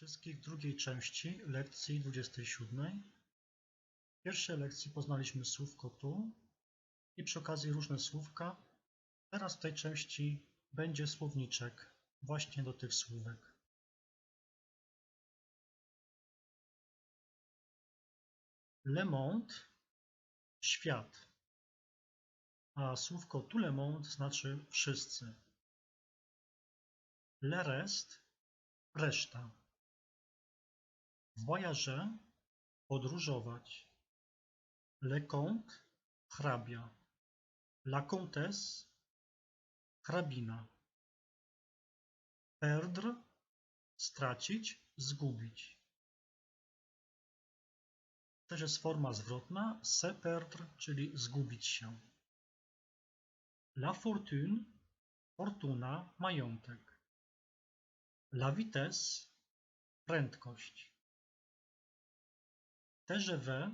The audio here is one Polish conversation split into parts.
wszystkich drugiej części lekcji 27. W pierwszej lekcji poznaliśmy słówko tu i przy okazji różne słówka. Teraz w tej części będzie słowniczek właśnie do tych słówek. Le monde, świat, a słówko tout le monde znaczy wszyscy. Le reste, reszta. Voyager, podróżować. Le comte, hrabia. La comtesse, hrabina. Perdre, stracić, zgubić. Też jest forma zwrotna, se perdre, czyli zgubić się. La fortune, fortuna, majątek. La vitesse, prędkość. TGV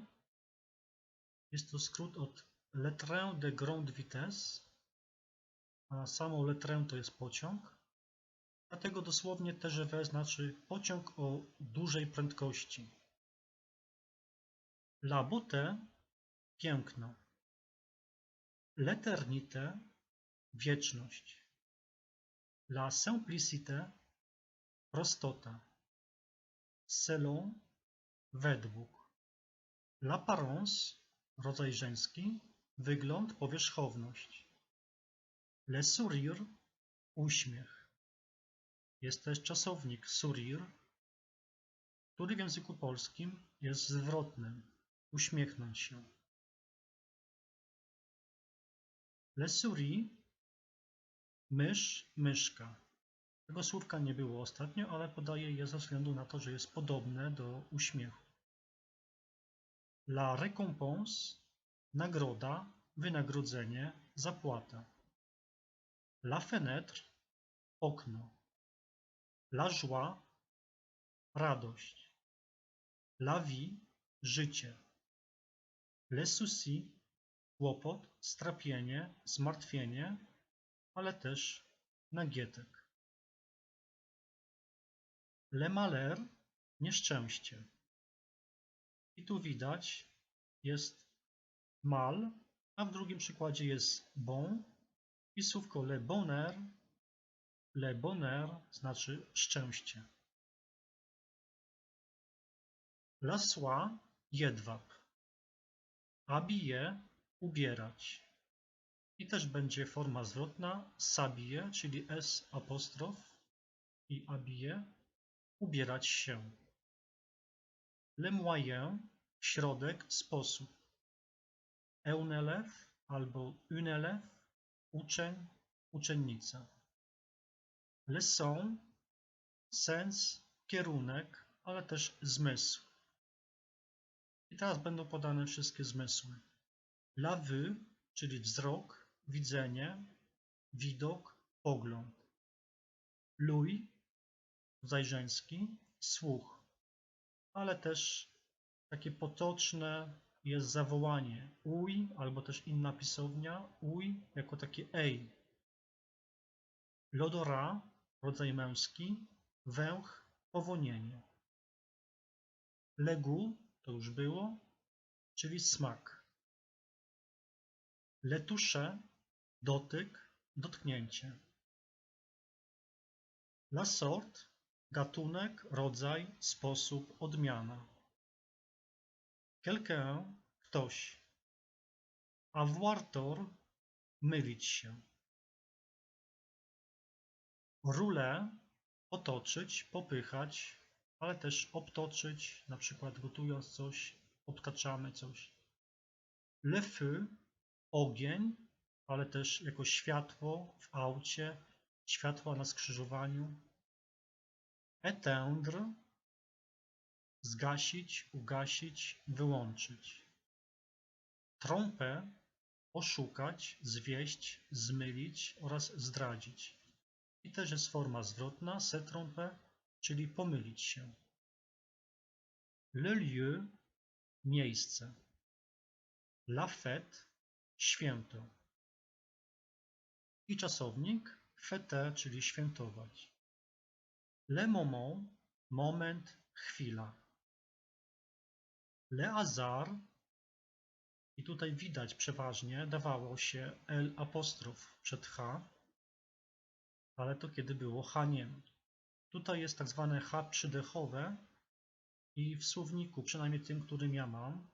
jest to skrót od Le Train de Grande Vitesse, a samo Le Train to jest pociąg. Dlatego dosłownie TGV znaczy pociąg o dużej prędkości. La beauté, piękno. L'éternité, wieczność. La simplicité, prostota. Selon, według. L'apparence, rodzaj żeński, wygląd, powierzchowność. Le sourire, uśmiech. Jest też czasownik sourire, który w języku polskim jest zwrotnym, uśmiechnąć się. Le souris, mysz, myszka. Tego słówka nie było ostatnio, ale podaję je ze względu na to, że jest podobne do uśmiechu. La récompense, nagroda, wynagrodzenie, zapłata. La fenêtre, okno. La joie, radość. La vie, życie. Le souci, kłopot, strapienie, zmartwienie, ale też nagietek. Le malheur, nieszczęście. I tu widać jest mal, a w drugim przykładzie jest bon i słówko le bonheur, le bonheur znaczy szczęście. La soie, jedwab. Habiller, ubierać. I też będzie forma zwrotna s'habiller, czyli s apostrof i habiller, ubierać się. Le moyen, środek, sposób. Un élève albo une élève, uczeń, uczennica. Leçon, sens, kierunek, ale też zmysł. I teraz będą podane wszystkie zmysły. La vue, czyli wzrok, widzenie, widok, pogląd. L'ouïe, rodzaj żeński, słuch, ale też takie potoczne jest zawołanie uj, albo też inna pisownia uj, jako takie ej. Lodora, rodzaj męski, węch, powonienie. Legu, to już było, czyli smak. Letusze, dotyk, dotknięcie. La sort, gatunek, rodzaj, sposób, odmiana. Quelqu'un, ktoś. Avoir mylić się. Roulé, otoczyć, popychać, ale też obtoczyć, na przykład gotując coś, obtaczamy coś. Le feu, ogień, ale też jako światło w aucie, światła na skrzyżowaniu. Éteindre, zgasić, ugasić, wyłączyć. Trąpę, oszukać, zwieść, zmylić oraz zdradzić. I też jest forma zwrotna, se trompe, czyli pomylić się. Le lieu, miejsce. La fête, święto. I czasownik, fête, czyli świętować. Le moment, moment, chwila. Le hasard i tutaj widać przeważnie dawało się L apostrof przed H, ale to kiedy było Haniem. Tutaj jest tak zwane H przydechowe i w słowniku, przynajmniej tym, którym ja mam,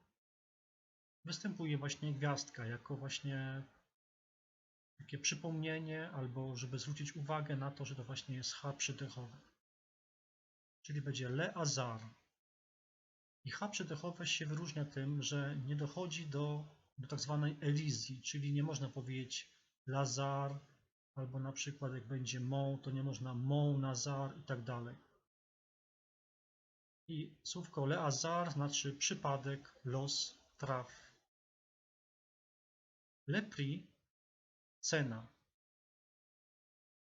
występuje właśnie gwiazdka jako właśnie takie przypomnienie albo żeby zwrócić uwagę na to, że to właśnie jest H przydechowe. Czyli będzie Le hasard. I H przydechowe się wyróżnia tym, że nie dochodzi do, do tak zwanej elizji, czyli nie można powiedzieć Lazar, albo na przykład jak będzie Mont, to nie można Mont Nazar i tak dalej. I słówko le hasard znaczy przypadek, los, traf. Le prix, cena.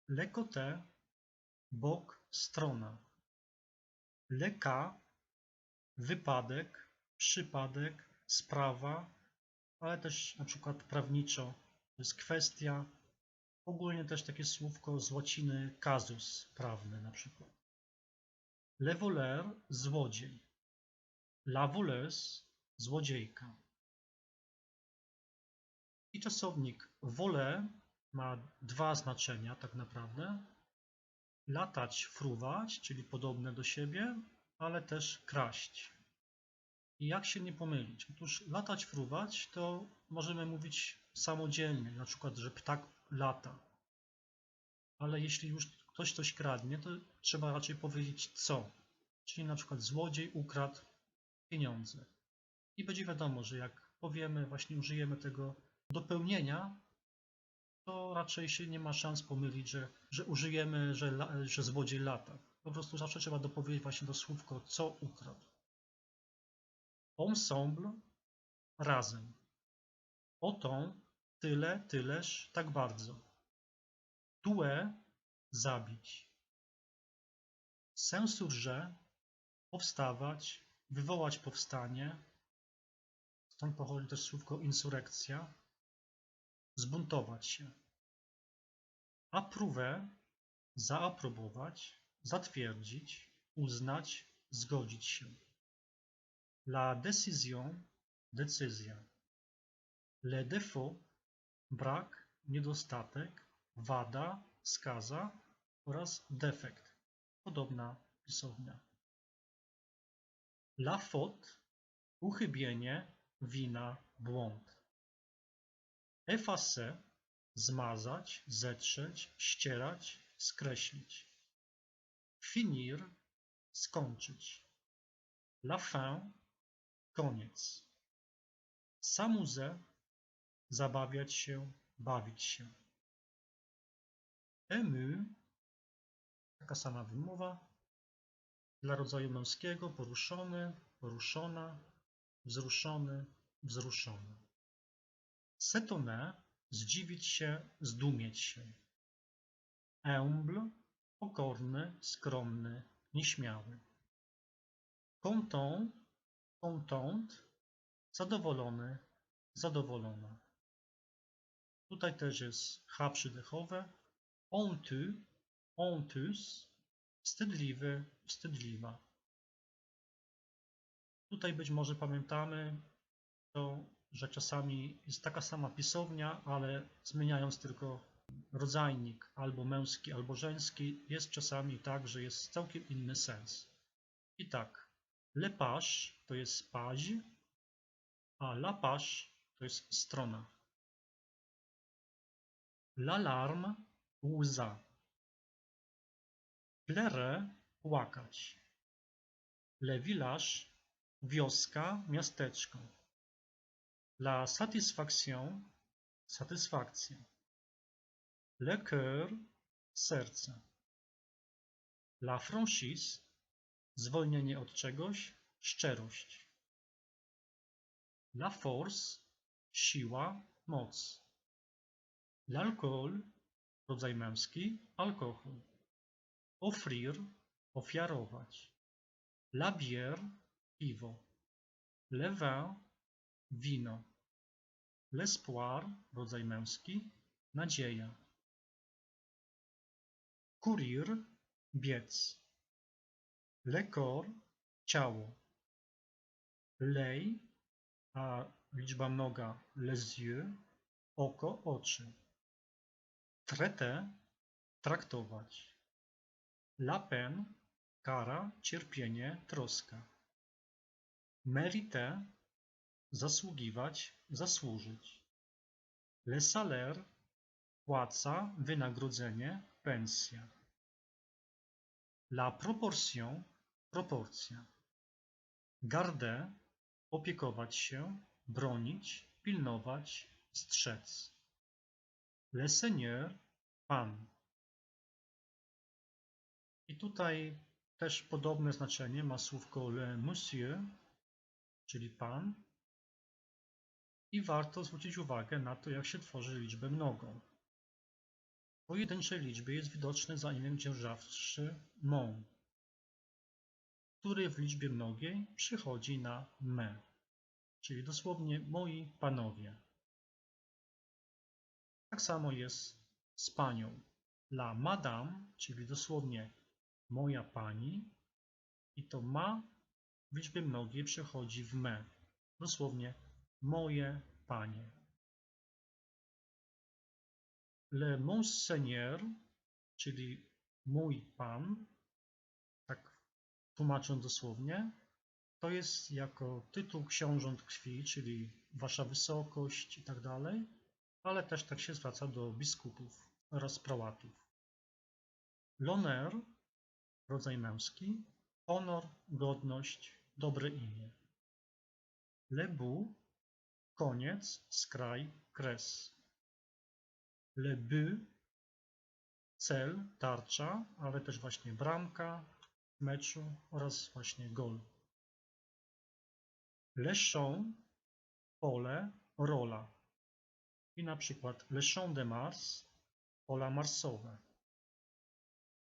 Le côté, bok, strona. Le cas, wypadek, przypadek, sprawa, ale też na przykład prawniczo to jest kwestia. Ogólnie też takie słówko z łaciny casus prawny na przykład. Le voleur, złodziej. La voleuse, złodziejka. I czasownik voler ma dwa znaczenia tak naprawdę. Latać, fruwać, czyli podobne do siebie, ale też kraść. I jak się nie pomylić? Otóż latać, fruwać to możemy mówić samodzielnie, na przykład, że ptak lata. Ale jeśli już ktoś coś kradnie, to trzeba raczej powiedzieć co. Czyli na przykład złodziej ukradł pieniądze. I będzie wiadomo, że jak powiemy, właśnie użyjemy tego dopełnienia, to raczej się nie ma szans pomylić, że, że użyjemy, że, że złodziej lata. Po prostu zawsze trzeba dopowiedzieć właśnie to słówko, co ukradł. Ensemble, razem. Otą, tyle, tyleż, tak bardzo. Tue, zabić. Sensurze, powstawać, wywołać powstanie. Stąd pochodzi też słówko insurekcja. Zbuntować się. Approve, zaaprobować, zatwierdzić, uznać, zgodzić się. La décision, decyzja. Le défaut, brak, niedostatek, wada, skaza oraz defekt, podobna pisownia. La faute, uchybienie, wina, błąd. Effacer, zmazać, zetrzeć, ścierać, skreślić. Finir, skończyć. La fin, koniec. S'amuser, zabawiać się, bawić się. Ému, taka sama wymowa, dla rodzaju męskiego poruszony, poruszona, wzruszony, wzruszony. S'étonner, zdziwić się, zdumieć się. Humble, pokorny, skromny, nieśmiały. Content, contente, zadowolony, zadowolona. Tutaj też jest H przydechowe. Honteux, honteuse, wstydliwy, wstydliwa. Tutaj być może pamiętamy to, że czasami jest taka sama pisownia, ale zmieniając tylko rodzajnik albo męski, albo żeński, jest czasami tak, że jest całkiem inny sens. I tak, le page to jest page, a la page to jest strona. L'alarme łza. Pleurer płakać. Le village wioska, miasteczko. La satisfaction satysfakcja. Le cœur serce. La franchise zwolnienie od czegoś, szczerość. La force siła, moc. L'alcool rodzaj męski, alkohol. Offrir ofiarować. La bière piwo. Le vin wino. L'espoir rodzaj męski, nadzieja. Courir biec. Le corps, ciało. L'œil, a liczba mnoga, les yeux, oko, oczy. Traiter, traktować. La peine, kara, cierpienie, troska. Mériter, zasługiwać, zasłużyć. Le salaire, płaca, wynagrodzenie, pensja. La proportion, proporcja. Garder, opiekować się, bronić, pilnować, strzec. Le seigneur, pan. I tutaj też podobne znaczenie ma słówko le monsieur, czyli pan. I warto zwrócić uwagę na to, jak się tworzy liczbę mnogą. W pojedynczej liczbie jest widoczny za imię dzierżawczy mon, który w liczbie mnogiej przychodzi na me, czyli dosłownie moi panowie. Tak samo jest z panią. La madame, czyli dosłownie moja pani, i to ma w liczbie mnogiej przechodzi w me, dosłownie moje panie. Le monseigneur, czyli mój pan, tak tłumacząc dosłownie, to jest jako tytuł książąt krwi, czyli wasza wysokość i tak dalej, ale też tak się zwraca do biskupów oraz prałatów. L'honneur, rodzaj męski, honor, godność, dobre imię. Le but, koniec, skraj, kres. Le but, cel, tarcza, ale też właśnie bramka meczu oraz właśnie gol. Le champ, pole, rola. I na przykład Le Champ de Mars, pola marsowe.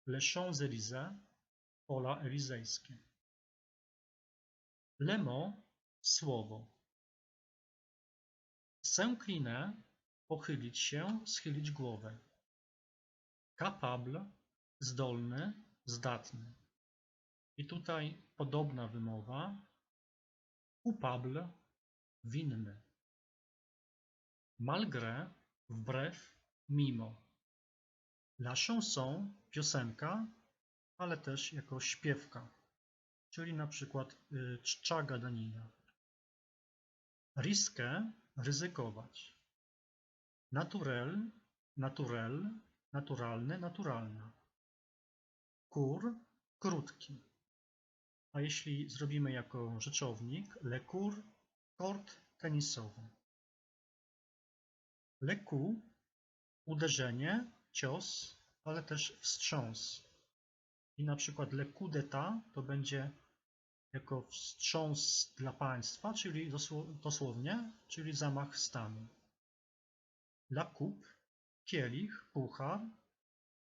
Le Champs-Élysées, pola elizejskie. Le mot, słowo. S'incliner, pochylić się, schylić głowę. Capable, zdolny, zdatny. I tutaj podobna wymowa. Coupable, winny. Malgré, wbrew, mimo. La chanson, piosenka, ale też jako śpiewka, czyli na przykład y, czcza gadanina. Risque, ryzykować. Naturel, naturel, naturalny, naturalna. Kur, krótki. A jeśli zrobimy jako rzeczownik, le cour, kort tenisowy. Le coup, uderzenie, cios, ale też wstrząs. I na przykład le coup to będzie jako wstrząs dla państwa, czyli dosłownie, czyli zamach stanu. La coupe, kielich, puchar,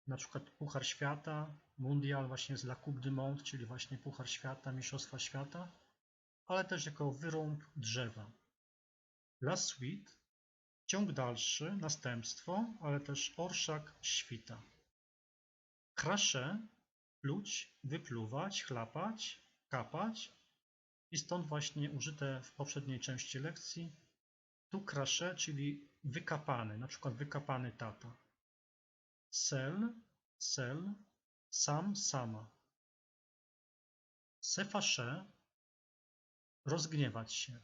na przykład Puchar Świata, Mundial właśnie jest La Coupe du Monde, czyli właśnie Puchar Świata, Mistrzostwa Świata, ale też jako wyrąb drzewa. La suite, ciąg dalszy, następstwo, ale też orszak świta. Cracher, pluć, wypluwać, chlapać, kapać i stąd właśnie użyte w poprzedniej części lekcji tu cracher, czyli wykapany, na przykład wykapany tata. Sel, sel, sam, sama. Se fâcher, rozgniewać się.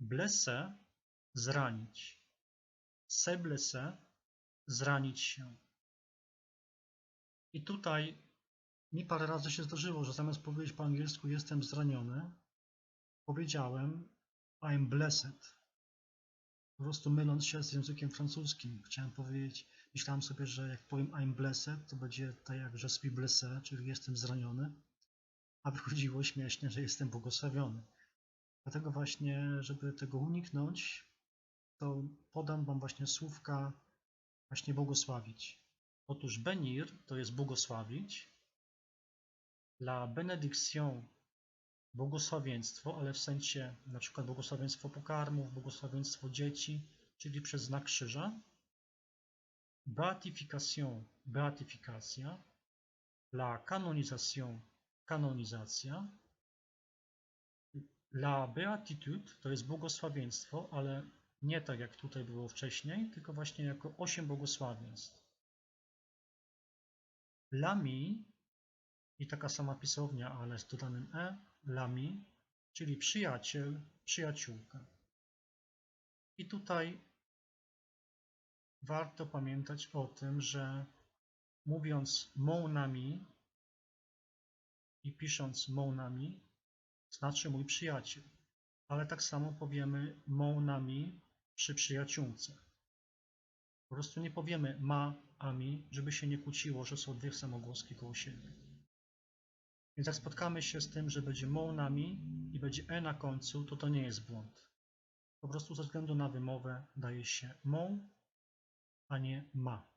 Blesse, zranić. Se blesse, zranić się. I tutaj mi parę razy się zdarzyło, że zamiast powiedzieć po angielsku jestem zraniony, powiedziałem I'm blessed. Po prostu myląc się z językiem francuskim. Chciałem powiedzieć, myślałem sobie, że jak powiem I'm blessed, to będzie tak jak je suis blessé, czyli jestem zraniony, a wychodziło śmiesznie, że jestem błogosławiony. Dlatego właśnie, żeby tego uniknąć, to podam Wam właśnie słówka właśnie błogosławić. Otóż benir to jest błogosławić, la benediction błogosławieństwo, ale w sensie na przykład błogosławieństwo pokarmów, błogosławieństwo dzieci, czyli przez znak krzyża. Beatification, beatyfikacja. La canonisation, kanonizacja. La Beatitude to jest błogosławieństwo, ale nie tak jak tutaj było wcześniej, tylko właśnie jako osiem błogosławieństw. Lami i taka sama pisownia, ale z dodanym e, lami, czyli przyjaciel, przyjaciółka. I tutaj warto pamiętać o tym, że mówiąc mon ami i pisząc mon ami, znaczy mój przyjaciel. Ale tak samo powiemy mon ami przy przyjaciółce. Po prostu nie powiemy ma ami, żeby się nie kłóciło, że są dwie samogłoski koło siebie. Więc jak spotkamy się z tym, że będzie mon ami i będzie e na końcu, to to nie jest błąd. Po prostu ze względu na wymowę daje się mon, a nie ma.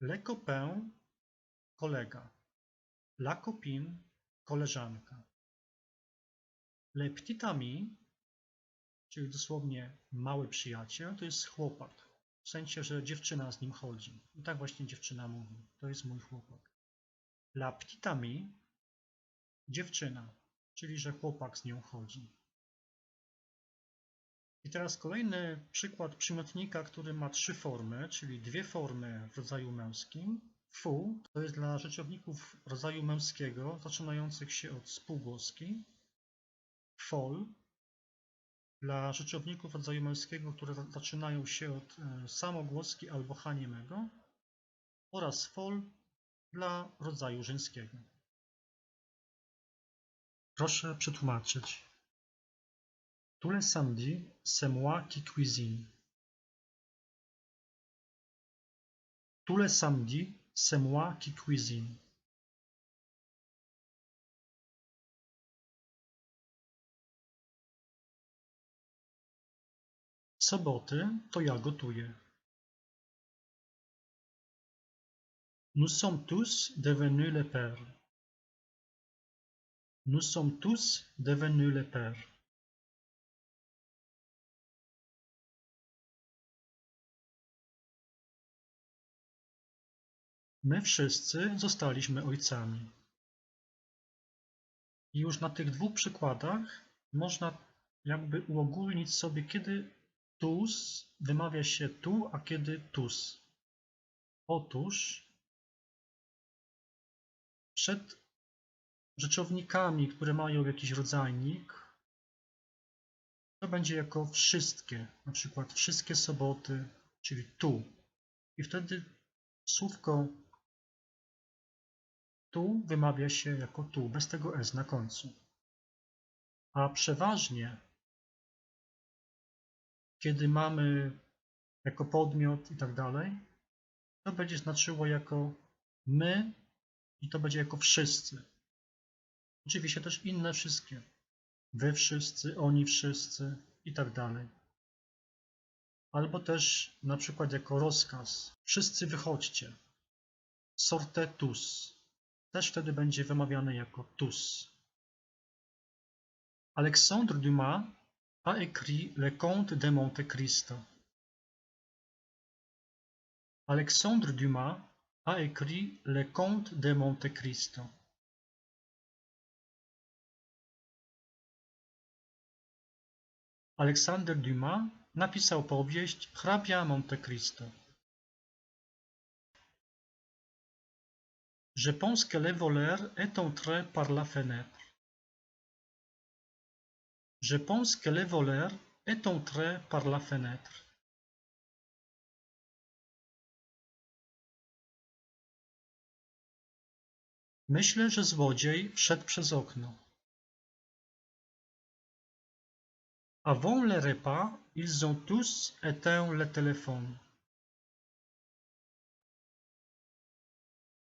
Le copain, kolega. La copine, koleżanka. Le petit ami, czyli dosłownie mały przyjaciel, to jest chłopak. W sensie, że dziewczyna z nim chodzi. I tak właśnie dziewczyna mówi. To jest mój chłopak. La petite amie, dziewczyna, czyli że chłopak z nią chodzi. I teraz kolejny przykład przymiotnika, który ma trzy formy, czyli dwie formy w rodzaju męskim. Fu to jest dla rzeczowników rodzaju męskiego, zaczynających się od spółgłoski. Fol dla rzeczowników rodzaju męskiego, które zaczynają się od e, samogłoski albo haniemego oraz fol dla rodzaju żeńskiego. Proszę przetłumaczyć. Tous les samedis, c'est moi qui cuisine. Tous les samedis, c'est moi qui cuisine. Soboty to ja gotuję. Nous sommes tous devenus les pères. Nous sommes tous devenus les pères. My wszyscy zostaliśmy ojcami. I już na tych dwóch przykładach można jakby uogólnić sobie, kiedy tus wymawia się tu, a kiedy tus. Otóż przed rzeczownikami, które mają jakiś rodzajnik, to będzie jako wszystkie, na przykład wszystkie soboty, czyli tu. I wtedy słówko tu wymawia się jako tu, bez tego s na końcu. A przeważnie, kiedy mamy jako podmiot i tak dalej, to będzie znaczyło jako my i to będzie jako wszyscy. Oczywiście też inne wszystkie. Wy wszyscy, oni wszyscy i tak dalej. Albo też na przykład jako rozkaz. Wszyscy wychodźcie. Sortetus też wtedy będzie wymawiane jako tus. Alexandre Dumas a écrit Le Comte de Monte Cristo. Alexandre Dumas a écrit Le Comte de Monte Cristo. Alexander Dumas napisał powieść Hrabia Monte Cristo. Je pense que le voleur est entré par la fenêtre. Je pense que le voleur est entré par la fenêtre. Myślę, że złodziej wszedł przez okno. Avant le repas, ils ont tous éteint le téléphone.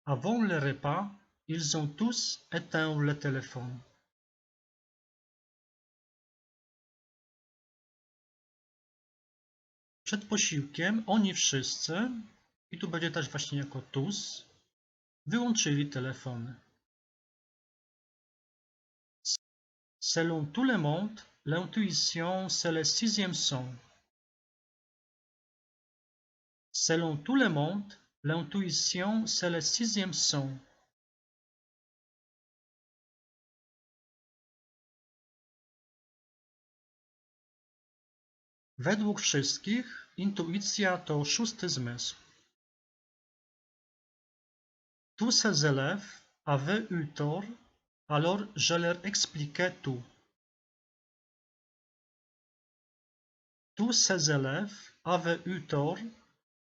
Avant le repas, ils ont tous éteint le téléphone. Przed posiłkiem oni wszyscy, i tu będzie też właśnie jako tous, wyłączyli telefony. Selon tout le monde, l'intuition, c'est le sixième son. Selon tout le monde, l'intuition, c'est le sixième son. Według wszystkich intuicja to szósty zmysł. Tous ces élèves avaient eu tort, alors je leur tout. Tous ces élèves avaient eu tort,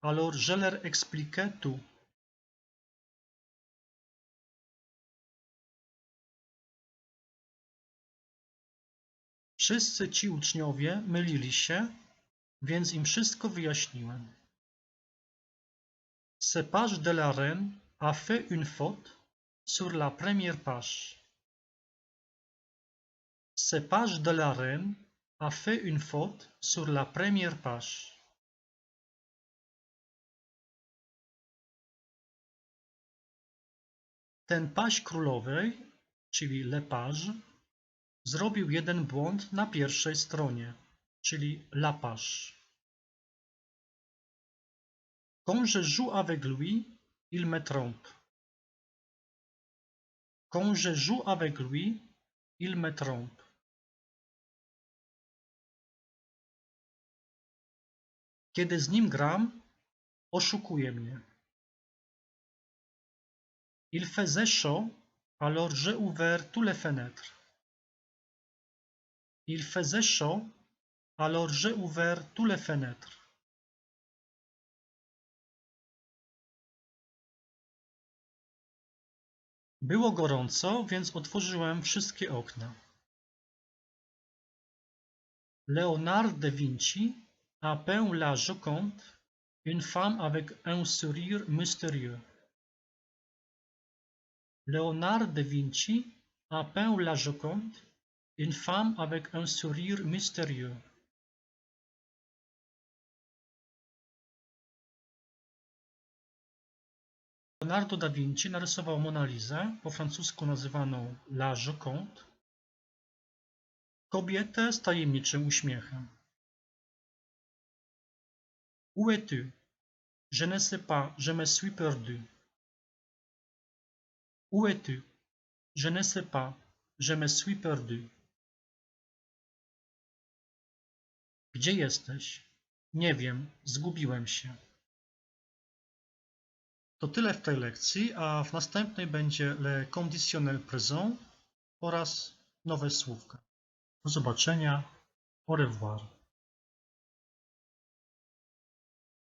alors je leur tout. Wszyscy ci uczniowie mylili się, więc im wszystko wyjaśniłem. Ce de la reine a fait une faute sur la première page. Ce page de la reine a fait une faute sur la première page. Ten paź królowej, czyli le page, zrobił jeden błąd na pierwszej stronie, czyli la page. Quand je joue avec lui, il me trompe. Quand je joue avec lui, il me trompe. Kiedy z nim gram, oszukuje mnie. Il faisait chaud, alors j'ai ouvert toutes les fenêtres. Il faisait chaud, alors j'ai ouvert toutes les fenêtres. Było gorąco, więc otworzyłem wszystkie okna. Léonard de Vinci a peint la Joconde, une femme avec un sourire mystérieux. Léonard de Vinci a peint la Joconde, une femme avec un sourire mystérieux. Leonardo da Vinci narysował Mona Lisę, po francusku nazywaną La Joconde, kobietę z tajemniczym uśmiechem. Où es-tu? Je ne sais pas, je me suis perdu. Où es-tu? Je ne sais pas, je me suis perdu. Gdzie jesteś? Nie wiem, zgubiłem się. To tyle w tej lekcji, a w następnej będzie le conditionnel présent oraz nowe słówka. Do zobaczenia. Au revoir.